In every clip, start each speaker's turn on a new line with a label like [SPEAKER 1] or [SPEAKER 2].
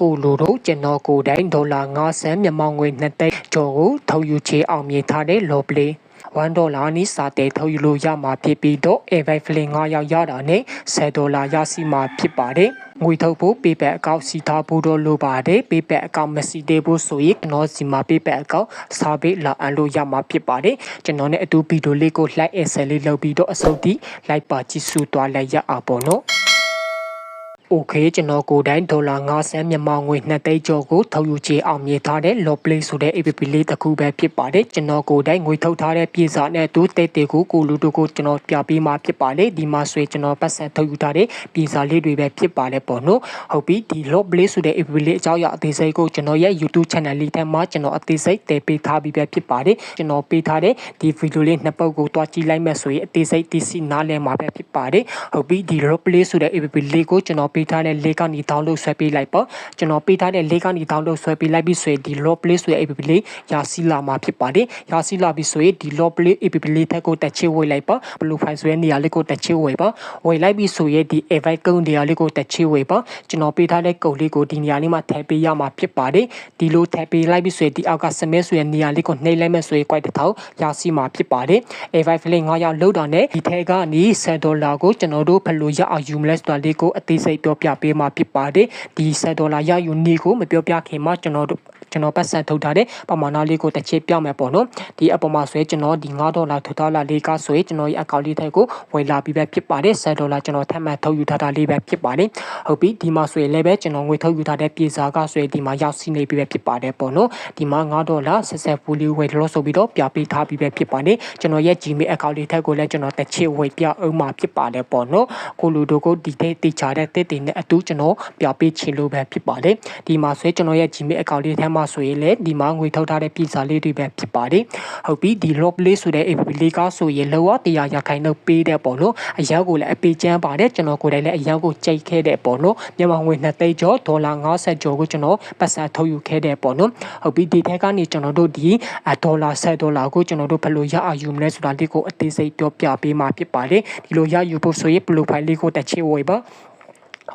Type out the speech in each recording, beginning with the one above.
[SPEAKER 1] ကိုလိုတို့ကျွန်တော်ကိုယ်တိုင်ဒေါ်လာ90မြန်မာငွေ2သိန်းကျော်ကိုထုတ်ယူချေအောင်မြင်ထားတဲ့ law play 1ဒေါ်လာနီးစာတဲထုတ်ယူလို့ရမှာဖြစ်ပြီးတော့ Airby Flame 9ရောက်ရတာနဲ့10ဒေါ်လာရရှိမှာဖြစ်ပါတယ်ငွေထုတ်ဖို့ PayPal အကောင့်စီထားဖို့တော့လိုပါတယ် PayPal အကောင့်မရှိသေးဘူးဆိုရင်ကျွန်တော်စီမှာ PayPal အကောင့်စာပေးလာအပ်လို့ရမှာဖြစ်ပါတယ်ကျွန်တော်နဲ့အတူဗီဒီယိုလေးကို like and share လေးလုပ်ပြီးတော့အစုံထိ like ပါကြည့်စုသွားလိုက်ရအောင်ပေါ့နော် ။ Okay ကျွန်တော်ကိုယ်တိုင်ဒေါ်လာ50မြန်မာငွေ2သိန်းကျော်ကိုထုတ်ယူချေအောင်မြင်ထားတဲ့ Lawplay ဆိုတဲ့ app လေးတစ်ခုပဲဖြစ်ပါတယ်။ကျွန်တော်ကိုယ်တိုင်ငွေထုတ်ထားတဲ့ပြည်စာနဲ့သူတိတ်တေကိုကိုလူတို့ကိုကျွန်တော်ပြပေးမှာဖြစ်ပါလေ။ဒီမှာဆိုကျွန်တော်ပတ်စံထုတ်ယူထားတဲ့ပြည်စာလေးတွေပဲဖြစ်ပါလေပေါ့နော်။ဟုတ်ပြီဒီ Lawplay ဆိုတဲ့ app လေးအကြောင်းအရာအသေးစိတ်ကိုကျွန်တော်ရဲ့ YouTube channel လေးထဲမှာကျွန်တော်အသေးစိတ်တင်ပေးထားပြီးပဲဖြစ်ပါတယ်။ကျွန်တော်ပေးထားတဲ့ဒီဗီဒီယိုလေးနှစ်ပုဒ်ကိုတွားကြည့်လိုက်မယ်ဆိုရင်အသေးစိတ်သိစီနားလည်မှာပဲဖြစ်ပါတယ်။ဟုတ်ပြီဒီ Lawplay ဆိုတဲ့ app လေးကိုကျွန်တော်ပေးထားတဲ့လေးကနေ download ဆွဲပေးလိုက်ပေါ့ကျွန်တော်ပေးထားတဲ့လေးကနေ download ဆွဲပေးလိုက်ပြီးဆိုရင်ဒီ Lot Play ဆိုတဲ့ APP လေးရရှိလာမှာဖြစ်ပါတယ်ရရှိလာပြီးဆိုရင်ဒီ Lot Play APP လေးထက်ကိုတက်ချေဝေးလိုက်ပေါ့ Blue File ဆိုတဲ့နေရာလေးကိုတက်ချေဝေးပေါ့ဝေးလိုက်ပြီးဆိုရင်ဒီ invite ကုန်းနေရာလေးကိုတက်ချေဝေးပေါ့ကျွန်တော်ပေးထားတဲ့ကုန်းလေးကိုဒီနေရာလေးမှာထည့်ပေးရမှာဖြစ်ပါတယ်ဒီလိုထည့်ပေးလိုက်ပြီးဆိုရင်ဒီအောက်ကစမဲဆိုတဲ့နေရာလေးကိုနှိပ်လိုက်မယ်ဆိုရင် quite တစ်ထောင်ရရှိမှာဖြစ်ပါတယ် invite link 9ရောက်လောက်တာနဲ့ဒီထဲကနေ10ဒေါ်လာကိုကျွန်တော်တို့ဘယ်လိုရအောင်ယူမလဲဆိုတာလေးကိုအသေးစိတ်ပြောပြပေးမှာဖြစ်ပါတယ်ဒီ10ဒေါ်လာရယူနေကိုမပြောပြခင်မှာကျွန်တော်တို့ ကျွန်တော်ပတ်စံထုတ်ထားတဲ့ပမာဏလေးကိုတစ်ချက်ပြမယ်ပေါ့နော်ဒီအပေါ်မှာဆိုရင်ကျွန်တော်ဒီ9ဒေါ်လာထုတ်ထားလာလေးကဆိုရင်ကျွန်တော်ရဲ့အကောင့်လေးထဲကိုဝယ်လာပြီးပဲဖြစ်ပါတယ်10ဒေါ်လာကျွန်တော်ထပ်မံထုတ်ယူထားတာလေးပဲဖြစ်ပါတယ်ဟုတ်ပြီဒီမှာဆိုရင်လည်းပဲကျွန်တော်ငွေထုတ်ယူထားတဲ့ပြည်စာကဆိုရင်ဒီမှာရောက်စီနေပြီးပဲဖြစ်ပါတယ်ပေါ့နော်ဒီမှာ9ဒေါ်လာဆက်ဆက်ဖူလီဝယ်လို့ဆိုပြီးတော့ပြပေးထားပြီးပဲဖြစ်ပါတယ်ကျွန်တော်ရဲ့ Gmail အကောင့်လေးထက်ကိုလည်းကျွန်တော်တစ်ချက်ဝယ်ပြအောင်မှာဖြစ်ပါတယ်ပေါ့နော်ကိုလူတို့ကိုဒီတဲ့တိချတဲ့တစ်တင်နဲ့အတူကျွန်တော်ပြပေးချင်လို့ပဲဖြစ်ပါတယ်ဒီမှာဆိုရင်ကျွန်တော်ရဲ့ Gmail အကောင့်လေးထဲမှာဆိုရင်လည်းဒီမှာငွေထုတ်ထားတဲ့ပြည်စာလေးတွေပဲဖြစ်ပါတယ်ဟုတ်ပြီဒီ log play ဆိုတဲ့ app လေးကဆိုရင်လောကတရားရခိုင်တော့ပေးတဲ့ပေါ့နော်အရောက်ကိုလည်းအပေးချမ်းပါတယ်ကျွန်တော်ကိုယ်တိုင်လည်းအရောက်ကိုကြိတ်ခဲ့တဲ့ပေါ့နော်မြန်မာငွေ2သိန်းကျော်ဒေါ်လာ50ကျော်ကိုကျွန်တော်ပတ်စံထုတ်ယူခဲ့တဲ့ပေါ့နော်ဟုတ်ပြီဒီထက်ကနေကျွန်တော်တို့ဒီဒေါ်လာ10ဒေါ်လာကိုကျွန်တော်တို့ဘယ်လိုရအောင်ယူမလဲဆိုတာလေးကိုအသေးစိတ်ပြောပြပေးမှာဖြစ်ပါတယ်ဒီလိုရယူဖို့ဆိုရင် profile လေးကိုတစ်ချက်ဝေပါ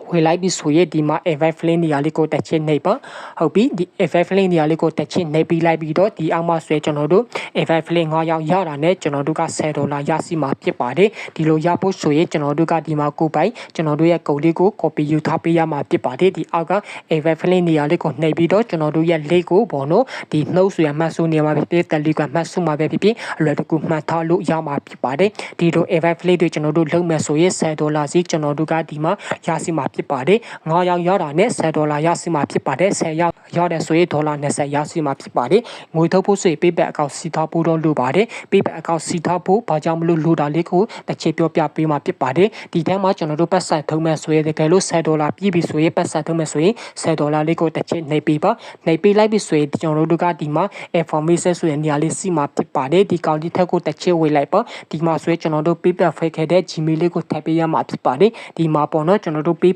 [SPEAKER 1] ဝေလိုက်ပြီးဆိုရင်ဒီမှာ invite flame နေရာလေးကိုတက်ချင်နေပါဟုတ်ပြီဒီ invite flame နေရာလေးကိုတက်ချင်နေပြီးလိုက်ပြီးတော့ဒီအောက်မှာဆွဲကျွန်တော်တို့ invite flame 9ရောက်ရတာနဲ့ကျွန်တော်တို့က10ဒေါ်လာရရှိမှာဖြစ်ပါတယ်ဒီလိုရဖို့ဆိုရင်ကျွန်တော်တို့ကဒီမှာကိုပိုင်ကျွန်တော်တို့ရဲ့ကုတ်လေးကို copy ယူထားပေးရမှာဖြစ်ပါတယ်ဒီအောက်က invite flame နေရာလေးကိုနှိပ်ပြီးတော့ကျွန်တော်တို့ရဲ့ link ကိုပေါ့နော်ဒီနှုတ်ဆွေမှတ်စုနေမှာဖြစ်ဖြစ် Telegram မှတ်စုမှာပဲဖြစ်ဖြစ်အလွယ်တကူမှတ်ထားလို့ရမှာဖြစ်ပါတယ်ဒီလို invite flame တွေကျွန်တော်တို့လုပ်မယ်ဆိုရင်10ဒေါ်လာစီကျွန်တော်တို့ကဒီမှာရရှိမှာဖြစ်ပါတယ်9ရောက်ရတာနဲ့10ဒေါ်လာရရှိမှာဖြစ်ပါတယ်10ရောက်ရတဲ့ဆိုရင်ဒေါ်လာ20ရရှိမှာဖြစ်ပါတယ်ငွေထုတ်ဖို့ဆိုရင် PayPal အကောင့်စီထားဖို့တော့လိုပါတယ် PayPal အကောင့်စီထားဖို့ဘာကြောင့်မလို့လိုတာလေးကိုတစ်ချက်ပြောပြပေးမှာဖြစ်ပါတယ်ဒီထဲမှာကျွန်တော်တို့ပတ်စံထုံးမဲ့ဆိုရင်တကယ်လို့10ဒေါ်လာပြည့်ပြီဆိုရင်ပတ်စံထုံးမဲ့ဆိုရင်10ဒေါ်လာလေးကိုတစ်ချက်နှိပ်ပေးပါနှိပ်ပေးလိုက်ပြီဆိုရင်ကျွန်တော်တို့ကဒီမှာ information ဆိုရင်နေရာလေးစီမှာဖြစ်ပါတယ်ဒီကောင်ဒီထက်ကိုတစ်ချက်ဝေလိုက်ပါဒီမှာဆိုရင်ကျွန်တော်တို့ PayPal ဖိတ်ခဲ့တဲ့ Gmail လေးကိုထည့်ပေးရမှာဖြစ်ပါတယ်ဒီမှာပေါ့နော်ကျွန်တော်တို့ PayPal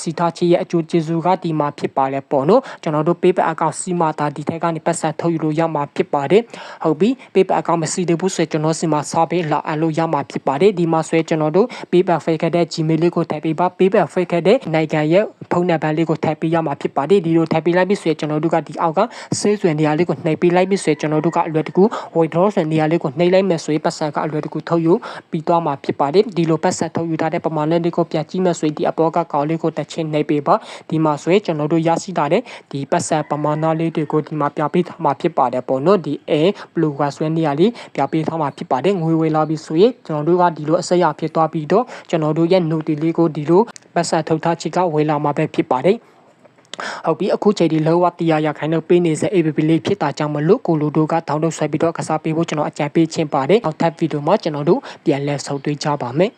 [SPEAKER 1] စီထားချေရဲ့အကျိုးကျေးဇူးကဒီမှာဖြစ်ပါလဲပေါ့နော်ကျွန်တော်တို့ PayPal account စီမှာဒါဒီထက်ကနေပတ်စံထုတ်ယူလို့ရမှာဖြစ်ပါတယ်ဟုတ်ပြီ PayPal account မရှိသေးဘူးဆိုရင်ကျွန်တော်စီမှာစာပေးလာအပ်လို့ရမှာဖြစ်ပါတယ်ဒီမှာဆိုရင်ကျွန်တော်တို့ PayPal ဖိတ်ခဲ့တဲ့ Gmail လေးကိုထည့်ပေးပါ PayPal ဖိတ်ခဲ့တဲ့နိုင်ငံရဲ့ဖုန်းနံပါတ်လေးကိုထည့်ပေးရမှာဖြစ်ပါတယ်ဒီလိုထည့်ပေးလိုက်ပြီဆိုရင်ကျွန်တော်တို့ကဒီအောက်ကဆေးဆွေနေရာလေးကိုနှိပ်ပေးလိုက်ပြီဆိုရင်ကျွန်တော်တို့ကအလွယ်တကူ withdraw ဆွေနေရာလေးကိုနှိပ်လိုက်မယ်ဆိုရင်ပတ်စံကအလွယ်တကူထုတ်ယူပြီးသွားမှာဖြစ်ပါတယ်ဒီလိုပတ်စံထုတ်ယူထားတဲ့ပမာဏလေးကိုပြကြည့်မယ်ဆိုရင်ဒီအပေါ်ကကောင်လေးကိုတစ်ချင်းနှိပ်ပေးပါဒီမှာဆိုရင်ကျွန်တော်တို့ရရှိတာတဲ့ဒီပတ်စံပမာဏလေးတွေကိုဒီမှာပြပေးထားမှာဖြစ်ပါတယ်ပေါ့နော်ဒီ A blue ကဆွဲနေရလေးပြပေးထားမှာဖြစ်ပါတယ်ငွေဝေလာပြီဆိုရင်ကျွန်တော်တို့ကဒီလိုအစရဖြစ်သွားပြီးတော့ကျွန်တော်တို့ရဲ့ note လေးကိုဒီလိုပတ်စံထုတ်ထားချစ်ကဝေလာမှာပဲဖြစ်ပါတယ်ဟုတ်ပြီအခုချိန်ဒီလောဝတရားရခိုင်တော့ပေးနေစေ APP လေးဖြစ်တာကြောင့်မလို့ကိုလူတို့ကတောင်းတဆွဲပြီးတော့ကစားပေးဖို့ကျွန်တော်အကြံပေးခြင်းပါတယ်နောက်ထပ်ဗီဒီယိုမှာကျွန်တော်တို့ပြန်လည်ဆုံတွေ့ကြပါမယ်